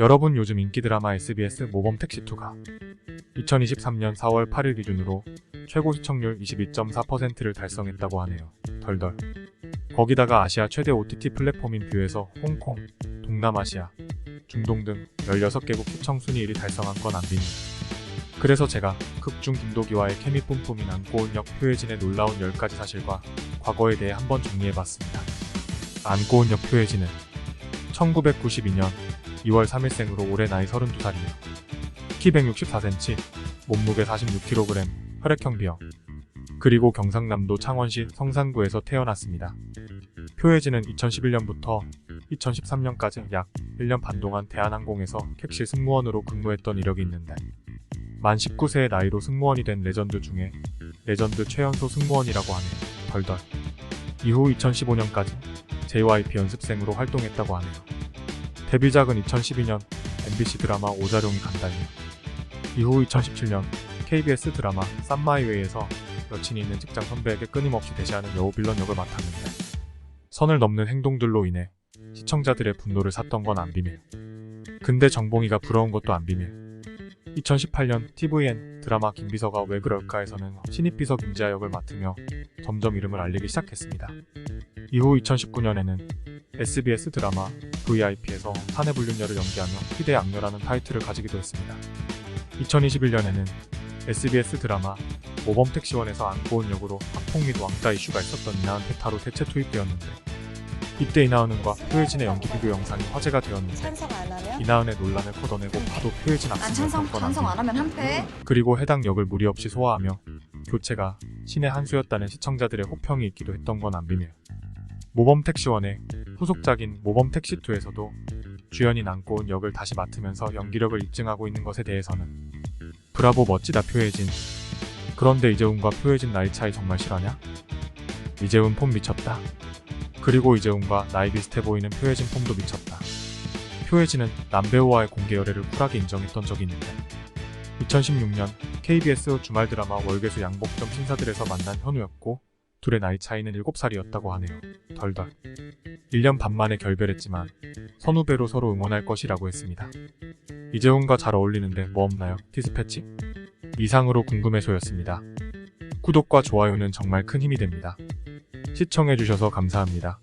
여러분 요즘 인기 드라마 SBS 모범 택시2가 2023년 4월 8일 기준으로 최고 시청률 22.4%를 달성했다고 하네요. 덜덜. 거기다가 아시아 최대 OTT 플랫폼인 뷰에서 홍콩, 동남아시아, 중동 등 16개국 시청 순위 1위 달성한 건 안 비밀. 그래서 제가 극중 김도기와의 케미 뿜뿜인 안고은역 표혜진의 놀라운 10가지 사실과 과거에 대해 한번 정리해봤습니다. 안고은역 표혜진은 1992년 2월 3일생으로 올해 나이 32살이며 키 164cm, 몸무게 46kg, 혈액형 B형. 그리고 경상남도 창원시 성산구에서 태어났습니다. 표혜진은 2011년부터 2013년까지 약 1년 반 동안 대한항공에서 캡실 승무원으로 근무했던 이력이 있는데 만 19세의 나이로 승무원이 된 레전드 중에 레전드 최연소 승무원이라고 하네요. 덜덜. 이후 2015년까지 JYP 연습생으로 활동했다고 하네요. 데뷔작은 2012년 MBC 드라마 오자룡이 간다이며 이후 2017년 KBS 드라마 쌈마이웨이에서 여친이 있는 직장 선배에게 끊임없이 대시하는 여우 빌런 역을 맡았는데 선을 넘는 행동들로 인해 시청자들의 분노를 샀던 건 안 비밀. 근데 정봉이가 부러운 것도 안 비밀. 2018년 TVN 드라마 김비서가 왜 그럴까에서는 신입 비서 김지아 역을 맡으며 점점 이름을 알리기 시작했습니다. 이후 2019년에는 SBS 드라마 VIP에서 사내 불륜녀를 연기하며 희대 악녀라는 타이틀을 가지기도 했습니다. 2021년에는 SBS 드라마 모범택시원에서 안고은 역으로 학폭 및 왕따 이슈가 있었던 이나은 페타로 대체 투입되었는데 이때 이나은과 표혜진의 연기 비교 영상이 화제가 되었는데? 이나은의 논란을 걷어내고 파도 표혜진 난 악수를 찬성 건 찬성 안 하면 한패. 그리고 해당 역을 무리 없이 소화하며 교체가 신의 한 수였다는 시청자들의 호평이 있기도 했던 건 안 비밀. 모범택시원의 후속작인 모범 택시2에서도 주연이 남고 온 역을 다시 맡으면서 연기력을 입증하고 있는 것에 대해서는 브라보 멋지다 표혜진. 그런데 이재훈과 표혜진 나이 차이 정말 실화냐? 이재훈 폼 미쳤다. 그리고 이재훈과 나이 비슷해 보이는 표혜진 폼도 미쳤다. 표혜진은 남배우와의 공개 열애를 쿨하게 인정했던 적이 있는데 2016년 KBS 주말 드라마 월계수 양복점 신사들에서 만난 현우였고 둘의 나이 차이는 7살이었다고 하네요. 덜덜. 1년 반 만에 결별했지만 선후배로 서로 응원할 것이라고 했습니다. 이재훈과 잘 어울리는데 뭐 없나요? 티스패치? 이상으로 궁금해소였습니다. 구독과 좋아요는 정말 큰 힘이 됩니다. 시청해주셔서 감사합니다.